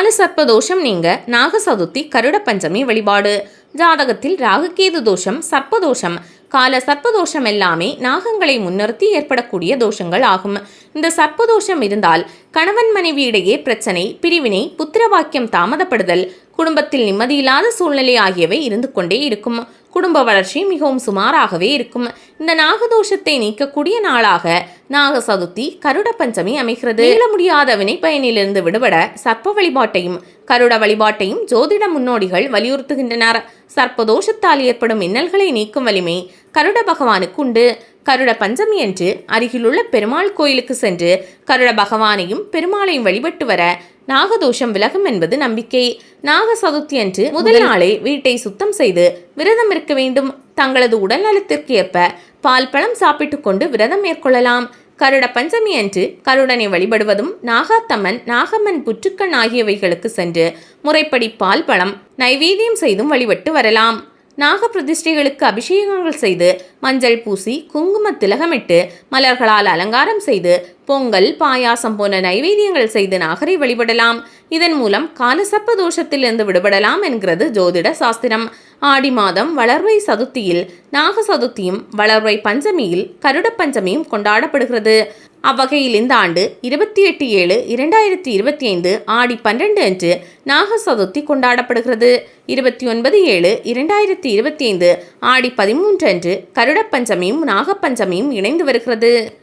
கால சர்ப்பதோஷம் நீங்க நாக சதுர்த்தி கருட பஞ்சமி வழிபாடு. ஜாதகத்தில் ராகுகேது தோஷம் சர்ப்பதோஷம் கால சர்ப்பதோஷம் எல்லாமே நாகங்களை முன்னிறுத்தி ஏற்படக்கூடிய தோஷங்கள் ஆகும். இந்த சர்ப்பதோஷம் இருந்தால் கணவன் மனைவி இடையே பிரச்சனை பிரிவினை புத்திரவாக்கியம் தாமதப்படுதல் குடும்பத்தில் நிம்மதியில்லாத சூழ்நிலை ஆகியவை இருந்து கொண்டே இருக்கும். குடும்ப வளர்ச்சி மிகவும் சுமாராகவே இருக்கும். இந்த நாகதோஷத்தை நீக்கக்கூடிய நாளாக நாக சதுர்த்தி கருட பஞ்சமி அமைகிறது. இயல முடியாத வினை பயனிலிருந்து விடுபட சர்ப்ப வழிபாட்டையும் கருட வழிபாட்டையும் ஜோதிட முன்னோடிகள் வலியுறுத்துகின்றனர். சர்ப்பதோஷத்தால் ஏற்படும் இன்னல்களை நீக்கும் வலிமை கருட பகவானுக்கு உண்டு. கருட பஞ்சமி அன்று அருகிலுள்ள பெருமாள் கோயிலுக்கு சென்று கருட பகவானையும் பெருமாளையும் வழிபட்டு வர நாகதோஷம் விலகும் என்பது நம்பிக்கை. நாக சதுர்த்தி அன்று முதல் நாளே வீட்டை சுத்தம் செய்து விரதம் இருக்க வேண்டும். தங்களது உடல் நலத்திற்கு ஏற்ப பால் பழம் சாப்பிட்டுக் கொண்டு விரதம் மேற்கொள்ளலாம். கருட பஞ்சமி அன்று கருடனை வழிபடுவதும் நாகாத்தம்மன் நாகம்மன் புற்றுக்கண் ஆகியவைகளுக்கு சென்று முறைப்படி பால் பழம் நைவேத்தியம் செய்தும் வழிபட்டு வரலாம். நாகப்பிரதிஷ்டைகளுக்கு அபிஷேகங்கள் செய்து மஞ்சள் பூசி குங்கும திலகமிட்டு மலர்களால் அலங்காரம் செய்து பொங்கல் பாயாசம் போன்ற நைவேத்தியங்கள் செய்து நாகரை வழிபடலாம். இதன் மூலம் காலசப்ப தோஷத்திலிருந்து விடுபடலாம் என்கிறது ஜோதிட சாஸ்திரம். ஆடி மாதம் வளர்வை சதுர்த்தியில் நாக சதுர்த்தியும் வளர்வை பஞ்சமியில் கருட பஞ்சமியும் கொண்டாடப்படுகிறது. அவ்வகையில் இந்த ஆண்டு இருபத்தி எட்டு ஏழு இரண்டாயிரத்தி இருபத்தி ஐந்து ஆடி பன்னிரண்டு அன்று நாக சதுர்த்தி கொண்டாடப்படுகிறது. இருபத்தி ஒன்பது ஏழு இரண்டாயிரத்தி இருபத்தி ஐந்து ஆடி பதிமூன்று அன்று கருட பஞ்சமியும் நாகப்பஞ்சமியும் இணைந்து வருகிறது.